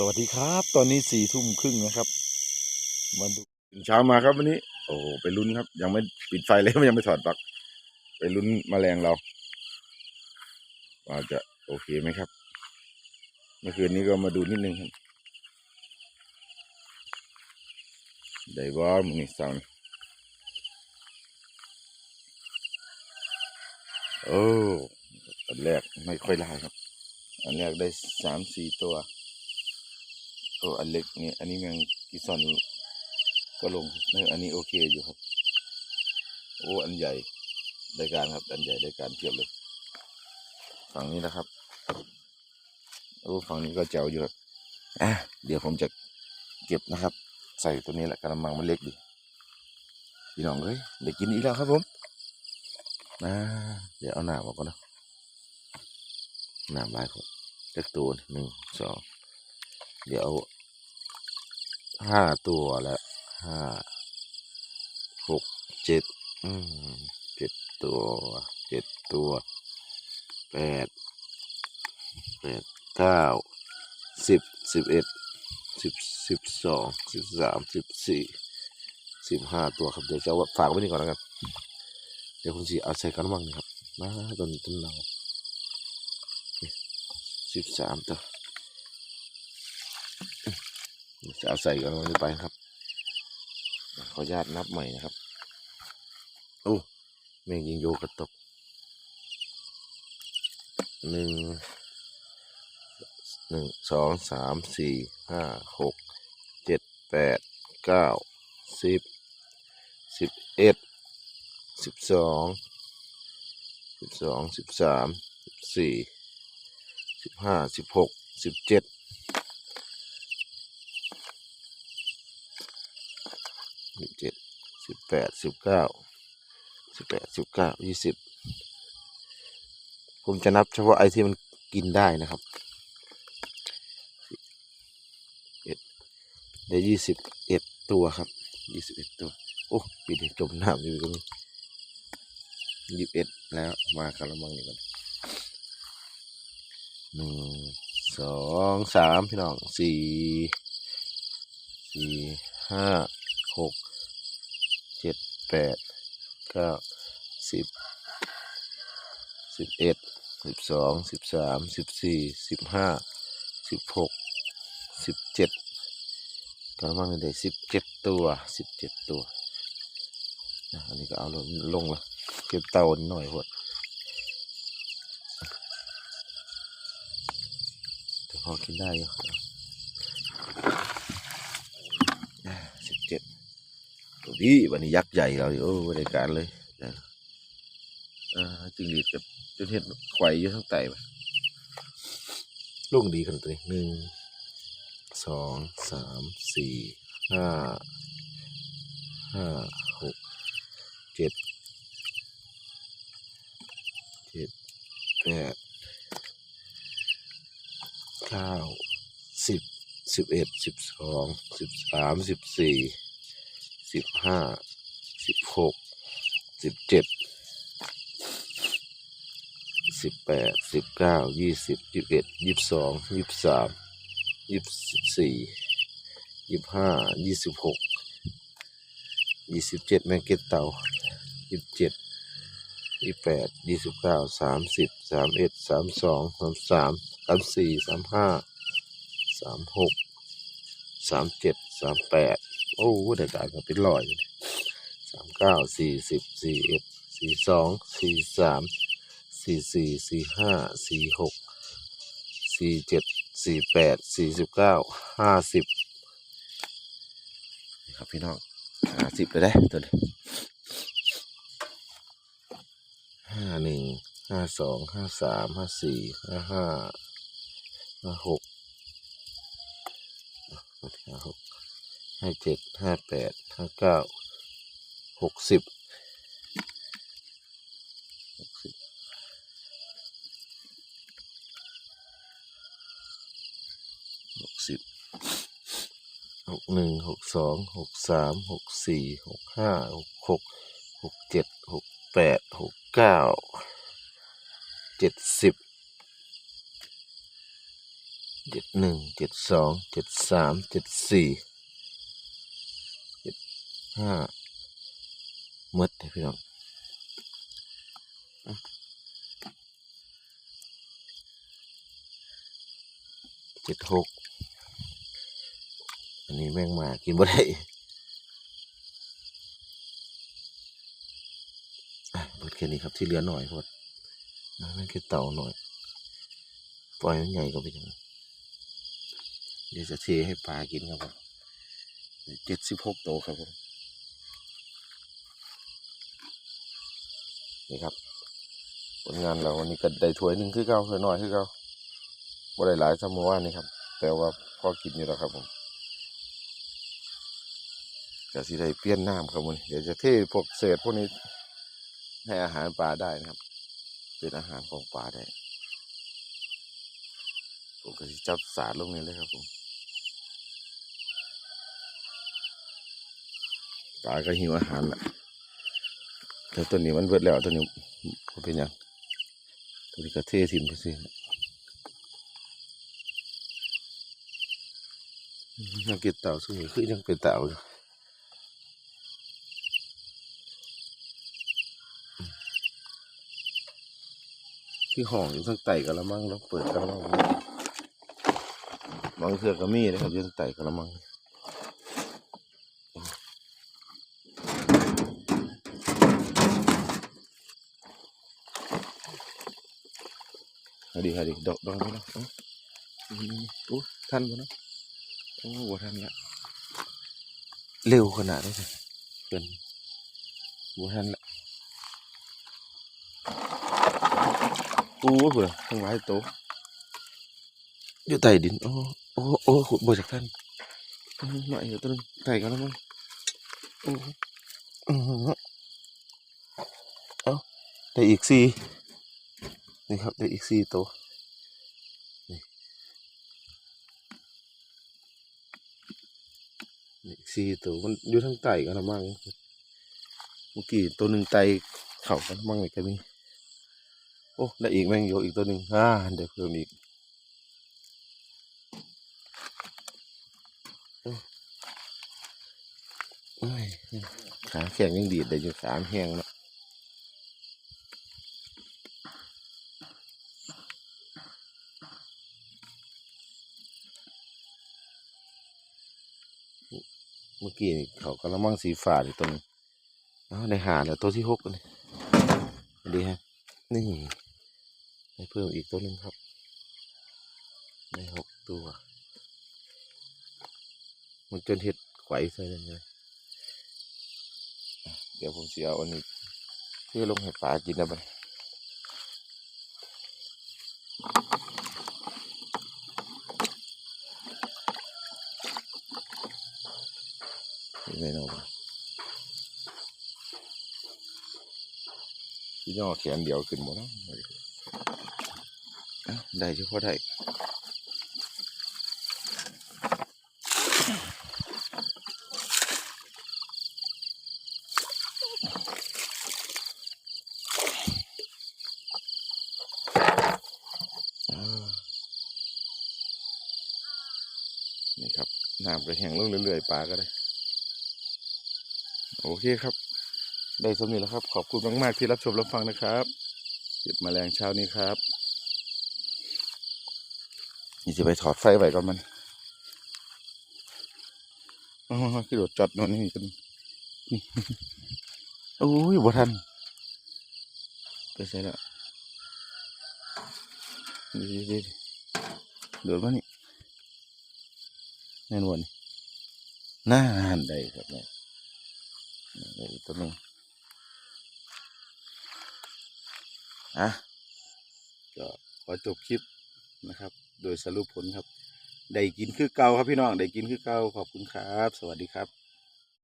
สวัสดีครับ ตอนนี้สี่ทุ่มครึ่งนะครับมาดูเช้ามาครับวันนี้ โอ้ไปลุ้นครับ ยังไม่ปิดไฟเลยยังไม่ถอดปลั๊กไปลุ้นแมลงเราว่าจะโอเคไหมครับ เมื่อคืนนี้ก็มาดูนิดนึงครับได้บอมนี่สังโอ้อันแรกไม่ค่อยได้ครับ อันแรกได้สามสี่ตัว โอ้อันเล็กนี่อันนี้แมงกิซอนก็ลงเอออันนี้โอเคอยู่ครับ โอ้อันใหญ่ได้การครับ อันใหญ่ได้การเทียบเลยฝั่งนี้นะครับโอ้ฝั่งนี้ก็เจ๋วอยู่ครับอะเดี๋ยวผมจะเก็บนะครับ ใส่ตัวนี้แหละกระมังมันเล็กดีพี่น้องเอ้ยเดี๋ยวกินอีกแล้วครับผมนะเดี๋ยวเอาหน้าออกก่อนนะหน้าลายผมเล็กตัวหนึ่งสอง เดี๋ยวห้าตัวแล้วห้าหกเจ็ดเจ็ดตัวเจ็ดตัวแปดแปดเก้าสิบสิบเอ็ดสิบสิบสองสิบสามสิบสี่สิบห้าตัวครับเดี๋ยวจะเอาฝากไว้นี่ก่อนแล้วกันเดี๋ยวคุณสีเอาใส่กันบ้างนะครับมาต้นต้นเราสิบสามตัว จะเอาใส่กันลงไปครับ ขออนุญาตนับใหม่นะครับ โอ้แม่งยิงโยกระตกหนึ่งหนึ่งสองสามสี่ห้าหกเจ็ดแปดเก้าสิบสิบเอ็ดสิบสองสิบสองสิบสามสิบสี่สิบห้าสิบหกสิบเจ็ด สิบเจ็ดสิบแปดสิบเก้าสิบแปดสิบเก้ายี่สิบผมจะนับเฉพาะไอ้ที่มันกินได้นะครับเอ็ดได้ยี่สิบเอ็ดตัวครับยี่สิบเอ็ดตัวโอ้ปีเด็กจมน้ำอยู่ตรงนี้ยี่สิบเอ็ดแล้วมากระมังนี่กันหนึ่งสองสามพี่น้องสี่สี่ห้าหก เจ็ดแปดเก้าสิบสิบเอ็ดสิบสองสิบสามสิบสี่สิบห้าสิบหกสิบเจ็ดกระมังได้สิบเจ็ดตัวสิบเจ็ดตัวอันนี้ก็เอาลงลงละเก็บเตาหน่อยหดแต่พอกินได้อยู่สิบเจ็ด ตัว นี้วันนี้ยักษ์ใหญ่เราอยู่โอ้บริการเลยนะจึงหรีดกับจนเห็ดไข่อยู่ทั้งไตไปลุงดีกันตัวนี้หนึ่งสองสามสี่ห้าห้าหกเจ็ดเจ็ดแปดเก้าสิบสิบเอ็ดสิบสองสิบสามสิบสี่ สิบห้าสิบหกสิบเจ็ดสิบแปดสิบเก้ายี่สิบยี่สิบเอ็ดยี่สิบสองยี่สิบสามยี่สิบสี่ยี่สิบห้ายี่สิบหกยี่สิบเจ็ดแมงเก็ตเต่ายี่สิบเจ็ดยี่สิบแปดยี่สิบเก้าสามสิบสามเอ็ดสามสองสามสามสามสี่สามห้าสามหกสามเจ็ดสามแปด โอ้ได้การก็เป็นร้อยเลยสามเก้าสี่สิบสี่เอ็ดสี่สองสี่สามสี่สี่สี่ห้าสี่หกสี่เจ็ดสี่แปดสี่สิบเก้าห้าสิบนี่ครับพี่น้องห้าสิบเลยได้ตัวนี้ห้าหนึ่งห้าสองห้าสามห้าสี่ห้าห้าห้าหกห้าหก ห้าเจ็ดห้าแปดห้าเก้าหกสิบหกสิบหกสิบหกหนึ่งหกสองหกสามหกสี่หกห้าหกหกหกเจ็ดหกแปดหกเก้าเจ็ดสิบเจ็ดหนึ่งเจ็ดสองเจ็ดสามเจ็ดสี่ ห้าหมดพี่น้องเจ็ดหกอันนี้แม่งมากินบ่ได้เบิดแค่นี้ครับที่เหลือหน่อยพอดแม่งแค่เต่าหน่อย ปล่อยมันใหญ่ก็ไปจังเดี๋ยวจะเทให้ปลากินครับผมเจ็ดสิบหกโตวครับผม นี่ครับ ผลงานเราวันนี้ก็ได้ถ้วยหนึ่งคือเก่าถ้วยน้อยคือเก่าบ่ได้หลายสมอวานี่ครับ แต่ว่าพอกินอยู่แล้วครับผมก็สิได้เปลี่ยนน้ำครับมันเดี๋ยวจะเทพวกเศษพวกนี้ให้อาหารปลาได้นะครับ เป็นอาหารของปลาได้ผมก็สิจับสาดลงนี่เลยครับผมปลาก็หิวอาหารละ แต่ตัวนี้มันเบิดแล้วตัวนี้มันเป็นยังตัวนี้ก็เททิ้งไปสิยังเกินเต่าซึ่งคือยังเป็นเต่าอยู่ที่ห้องอยู่ทั้งไต่กันละมั่งแล้วเปิดกันแล้วบางเทือกก็มีนะครับอยู่ทั้งไต่กันละมั่ง เอาดีเอาดีดอกดองไปแล้วเอานี่ๆโอ้ทันบ่เนาะโอ้บ่ทันละเร็วขนาดนี้เลยเกิ นี่ครับได้อีกสี่ตัวนี่นี่สี่ตัวมันอยู่ทั้งไต่กันละมั้งเมื่อกี้ตัวหนึ่งไต่เข่ากันมั้งเลยก็มีโอ้ได้อีกแม่งอยู่อีกตัวหนึ่งอ่าเดี๋ยวเพิ่มอีกโอ้ยขาแข็งยังดีดได้อยู่ขามแห้งเนา เมื่อกี้นี่เขากระมังสีฟ้าอยู่ตัวนึงในหาแล้วตัวที่หกนี่ดีฮะ นี่ได้เพิ่มอีกตัวหนึ่งครับได้หกตัว มันจนเห็ดไขวใส่เลยเลยเดี๋ยวผมจะเอาอันนี้เพื่อลงให้ปลากินนะไปนี่เนาะ พี่ย่อแขนเดียวขึ้นหมดแล้วเอ้าได้เฉพาะได้นี่ครับน้ำก็แห้งลงเรื่อยๆปลาก็ได้ โอเคครับ ได้สมนี้แล้วครับ ขอบคุณมาก ๆ ที่รับชมรับฟังนะครับเก็บแมาแรงเช้านี้ครับนี่จะไปถอดไฟไว้ก่อนมันอ๋อคือโดดจอดโนนนี่กันนี่โอ้ยบ่ทันไปใส่แล้วดีดีเดือดมานี่แน่นวนน่าหันได้ครับเนี่ยได้ตัวหนึง อะก็ขอจบคลิปนะครับ โดยสรุปผลครับ ได้กินคือเก่าครับพี่น้อง ได้กินคือเก่าขอบคุณครับ สวัสดีครับ